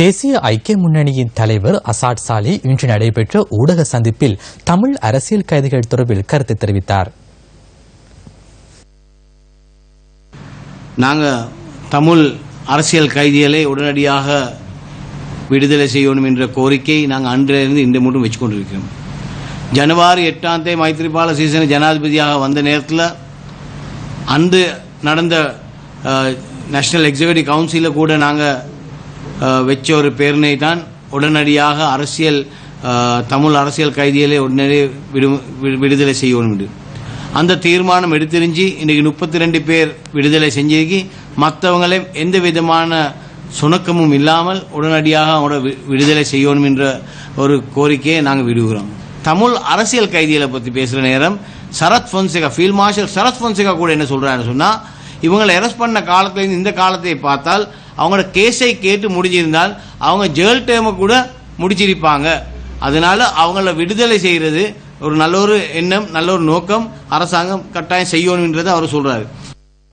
தேசிய ஐக்கிய முன்னணியின் தலைவர் அசாட் சாலி இன்று நடைபெற்ற ஊடக சந்திப்பில் தமிழ் அரசியல் கைதிகள் தொடர்பில் கருத்து தெரிவித்தார். நாங்கள் தமிழ் அரசியல் கைதிகளை உடனடியாக விடுதலை செய்யணும் என்ற கோரிக்கை நாங்கள் அன்றிலிருந்து இன்று மட்டும் வச்சு கொண்டிருக்கிறோம் ஜனவரி எட்டாம் தேதி மைத்திரிபால சீசன ஜனாதிபதியாக வந்த நேரத்தில் அன்று நடந்த நேஷனல் எக்ஸிக்யூட்டிவ் கவுன்சிலில் கூட நாங்கள் வச்ச ஒரு பேரணை தான் உடனடியாக அரசியல் தமிழ் அரசியல் கைதிகளை உடனடியே விடு விடு- விடுதலை செய்யணும் என்று. அந்த தீர்மானம் எடுத்திருந்துச்சு இன்றைக்கு முப்பத்தி ரெண்டு பேர் விடுதலை செஞ்சிருக்கி மற்றவங்களையும் எந்த விதமான சுணக்கமும் இல்லாமல் உடனடியாக அவங்களோட வி- விடுதலை செய்யணும் என்ற ஒரு கோரிக்கையை நாங்கள் விடுகிறோம். தமிழ் அரசியல் கைதிகளை பற்றி பேசுகிற நேரம் சரத் பொன்சேகா ஃபீல்ட் மார்ஷல் சரத் பொன்சேகா கூட என்ன சொல்கிறாருன்னு சொன்னால் இவங்களை அரெஸ்ட் பண்ண காலத்திலேருந்து இந்த காலத்தை பார்த்தால் அவங்களோட கேஸை கேட்டு முடிஞ்சிருந்தால் அவங்க ஜெயில் டேமை கூட முடிச்சிருப்பாங்க. அதனால அவங்கள விடுதலை செய்கிறது ஒரு நல்ல ஒரு எண்ணம் நல்ல ஒரு நோக்கம் அரசாங்கம் கட்டாயம் செய்யணும்ன்றதை அவர் சொல்கிறாரு